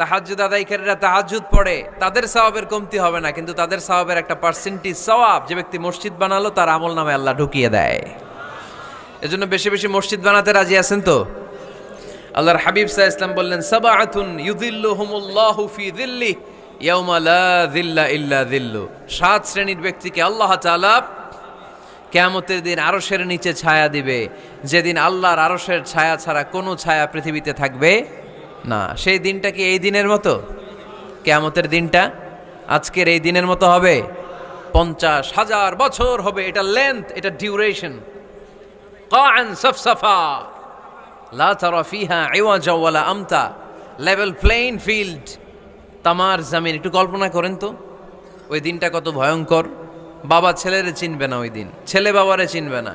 তাহাজ্জুদ আদায়কারীরা তাহাজ্জুদ পড়ে, তাদের সওয়াবের কমতি হবে না, কিন্তু তাদের সওয়াবের একটা পার্সেন্টেজ সওয়াব যে ব্যক্তি মসজিদ বানালো, তার আমল নামে আল্লাহ ঢুকিয়ে দেয়। এজন্য বেশি বেশি মসজিদ বানাতে রাজি আছেন তো? আল্লাহর হাবিব সাহ ইসলাম বললেন, সাবাআতুন ইউদিল্লুহুমুল্লাহু ফি দিল্লি ইয়াউমা ইল্লা দিল্লু সাত শ্রেণির ব্যক্তিকে আল্লাহ তাআলা কেয়ামতের দিন আরশের নিচে ছায়া দিবে। যেদিন আল্লাহর আরশের ছায়া ছাড়া কোনো ছায়া পৃথিবীতে থাকবে না, সেই দিনটা কি এই দিনের মতো? কেয়ামতের দিনটা? আজকের এই দিনের মতো হবে? পঞ্চাশ হাজার বছর হবে, এটা লেন্থ এটা ডিউরেশন কান সফসফা, লা তারা ফিহা ইওয়াজা ওয়ালা আমতা লেভেল প্লেইন ফিল্ড তামার জামিন, একটু কল্পনা করেন তো, ওই দিনটা কত ভয়ঙ্কর। বাবা ছেলেরে চিনবে না ওই দিন, ছেলে বাবারে চিনবে না।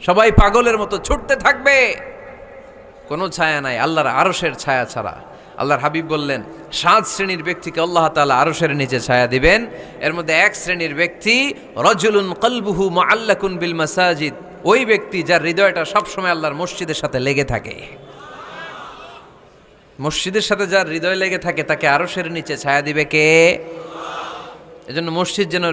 সবাই পাগলের মতো ছুটতে থাকবে। কোনো ছায়া নাই, আল্লাহর আরশের ছায়া ছাড়া। আল্লাহর হাবিব বললেন, সাত শ্রেণির ব্যক্তিকে আল্লাহ তাআলা আরশের নিচে ছায়া দিবেন। এর মধ্যে এক শ্রেণির ব্যক্তি, রজুলুন কলবুহু মুআল্লাকুন বিল মাসাজিদ। ওই ব্যক্তি যার হৃদয়টা সবসময় আল্লাহর মসজিদের সাথে লেগে থাকে। মসজিদের সাথে যার হৃদয় লেগে থাকে, তাকে আরশের নিচে ছায়া দিবে কে? এজন্য মসজিদ যেন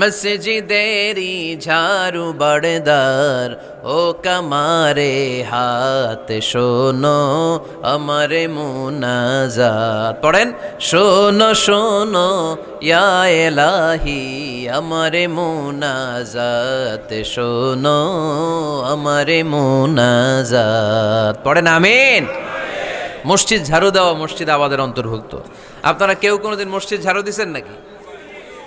মসজিদেরি ঝাড়ু বড়দার ও কমারে হাত শোনো আমারে মুনাজাত পড়েন শোনো শোনো ইয়া এলাহি আমারে মুনাজাত শোনো আমারে মুনাজাত পড়েন আমিন মসজিদ ঝাড়ু দেওয়া মসজিদ আমাদের অন্তর্ভুক্ত আপনারা কেউ কোনোদিন মসজিদ ঝাড়ু দিছেন নাকি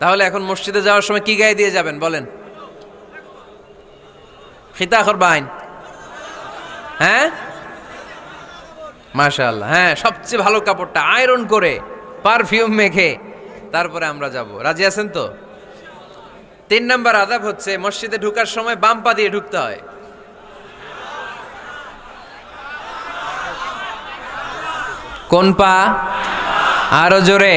তাহলে এখন মসজিদে যাওয়ার সময় কি গায়ে দিয়ে যাবেন? বলেন। খিতা করবাইন হ্যাঁ? মাশাআল্লাহ। হ্যাঁ সবচেয়ে ভালো কাপড়টা, আয়রন করে, পারফিউম মেখে। তারপরে আমরা যাব। রাজি আছেন তো? তিন নাম্বার আদাব হচ্ছে, মসজিদে ঢুকার সময় বাম পা দিয়ে ঢুকতে হয়। কোন পা? আরও জোরে।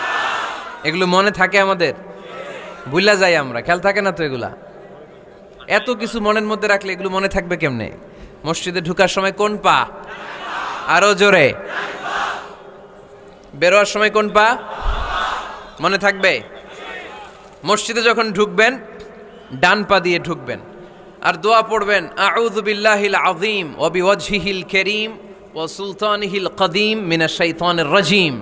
এগুলো মনে থাকে আমাদের। ভুলা যাই আমরা, খেয়াল থাকে না তো এগুলা? এত কিছু মনের মধ্যে রাখলে এগুলো মনে থাকবে কেমনে? মসজিদে ঢুকার সময় কোন পা? আরও জোরে। বেরোয়ার সময় কোন পা? মনে থাকবে? মসজিদে যখন ঢুকবেন, ডান পা দিয়ে ঢুকবেন। আর দোয়া পড়বেন, আউযু বিল্লাহিল আযীম ওয়া বিওয়াজহিল কারীম ওয়া সুলতানিহিল কদীম মিনাশ শাইতানির রাজীম।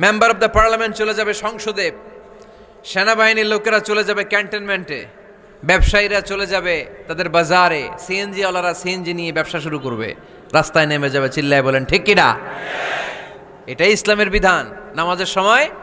মেম্বার অফ দ্য পার্লামেন্ট চলে যাবে সংসদে। সেনাবাহিনীর লোকেরা চলে যাবে ক্যান্টনমেন্টে। ব্যবসায়ীরা চলে যাবে তাদের বাজারে। সিএনজিওয়ালারা সিএনজি নিয়ে ব্যবসা শুরু করবে। রাস্তায় নেমে যাবে, চিল্লায় বলেন, ঠিক কিনা? এটাই ইসলামের বিধান। নামাজের সময়